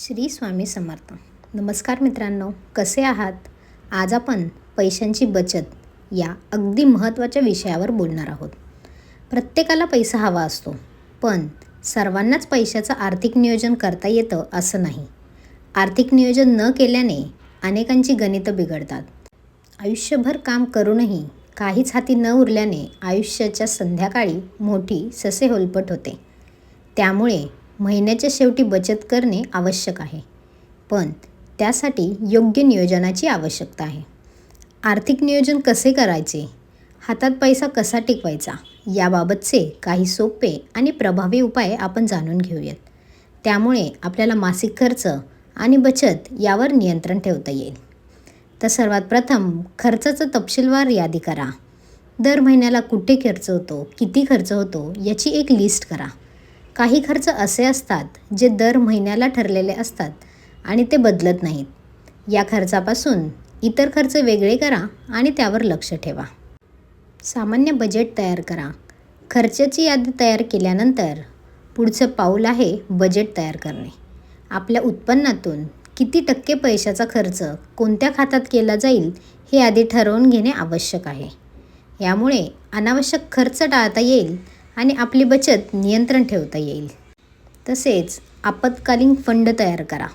श्री स्वामी समर्थ. नमस्कार मित्रांनो कसे आहात? आज आपण पैशांची बचत या अगदी महत्त्वाच्या विषयावर बोलणार आहोत. प्रत्येकाला पैसा हवा असतो पण सर्वांनाच पैशाचं आर्थिक नियोजन करता येतं असं नाही. आर्थिक नियोजन न केल्याने अनेकांची गणितं बिघडतात. आयुष्यभर काम करूनही काहीच हाती न उरल्याने आयुष्याच्या संध्याकाळी मोठी ससे होलपट होते. त्यामुळे महिन्याच्या शेवटी बचत करणे आवश्यक आहे. पण त्यासाठी योग्य नियोजनाची आवश्यकता आहे. आर्थिक नियोजन कसे करायचे? हातात पैसा कसा टिकवायचा? याबाबतचे काही सोपे आणि प्रभावी उपाय आपण जाणून घेऊयात. त्यामुळे आपल्याला मासिक खर्च आणि बचत यावर नियंत्रण ठेवता येईल. तर सर्वात प्रथम खर्चाचं तपशीलवार यादी करा. दर महिन्याला कुठे खर्च होतो किती खर्च होतो याची एक लिस्ट करा. काही खर्च असे असतात जे दर महिन्याला ठरलेले असतात आणि ते बदलत नाहीत. या खर्चापासून इतर खर्च वेगळे करा आणि त्यावर लक्ष ठेवा. सामान्य बजेट तयार करा. खर्चाची यादी तयार केल्यानंतर पुढचं पाऊल आहे बजेट तयार करणे. आपल्या उत्पन्नातून किती टक्के पैशाचा खर्च कोणत्या खात्यात केला जाईल हे आधी ठरवून घेणे आवश्यक आहे. यामुळे अनावश्यक खर्च टाळता येईल आणि आपली बचत नियंत्रण ठेवता येईल. तसेच आपत्कालीन फंड तयार करा.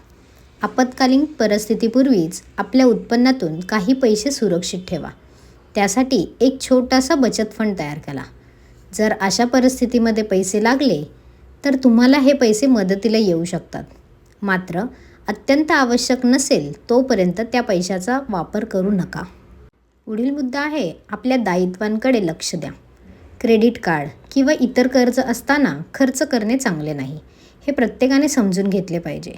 आपत्कालीन परिस्थितीपूर्वीच आपल्या उत्पन्नातून काही पैसे सुरक्षित ठेवा. त्यासाठी एक छोटासा बचत फंड तयार करा. जर अशा परिस्थितीमध्ये पैसे लागले तर तुम्हाला हे पैसे मदतीला येऊ शकतात. मात्र अत्यंत आवश्यक नसेल तोपर्यंत त्या पैशाचा वापर करू नका. पुढील मुद्दा आहे आपल्या दायित्वांकडे लक्ष द्या. क्रेडिट कार्ड किंवा इतर कर्ज असताना खर्च करणे चांगले नाही. हे प्रत्येकाने समजून घेतले पाहिजे.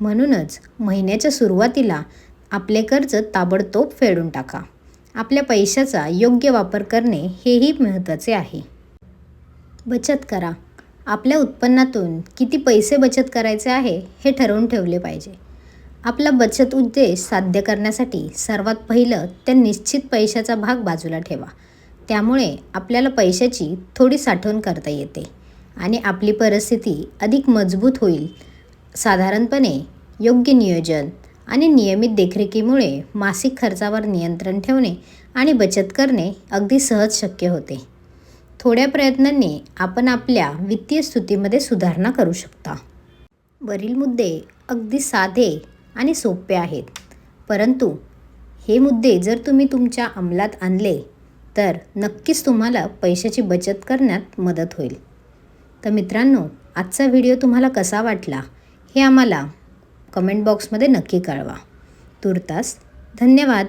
म्हणूनच महिन्याच्या सुरुवातीला आपले कर्ज ताबडतोब फेडून टाका. आपल्या पैशाचा योग्य वापर करणे हेही महत्त्वाचे आहे. बचत करा. आपल्या उत्पन्नातून किती पैसे बचत करायचे आहे हे ठरवून ठेवले पाहिजे. आपला बचत उद्देश साध्य करण्यासाठी सर्वात पहिलं त्या निश्चित पैशाचा भाग बाजूला ठेवा. त्यामुळे आपल्याला पैशाची थोडी साठवण करता येते आणि आपली परिस्थिती अधिक मजबूत होईल. साधारणपणे योग्य नियोजन आणि नियमित देखरेखीमुळे मासिक खर्चावर नियंत्रण ठेवणे आणि बचत करणे अगदी सहज शक्य होते. थोड्या प्रयत्नांनी आपण आपल्या वित्तीय स्थितीमध्ये सुधारणा करू शकता. वरील मुद्दे अगदी साधे आणि सोपे आहेत परंतु हे मुद्दे जर तुम्ही तुमच्या अंमलात आणले तर नक्कीच तुम्हाला पैशाची बचत करण्यात मदत होईल. तर मित्रांनो आजचा व्हिडिओ तुम्हाला कसा वाटला हे आम्हाला कमेंट बॉक्समध्ये नक्की कळवा. तुर्तास धन्यवाद.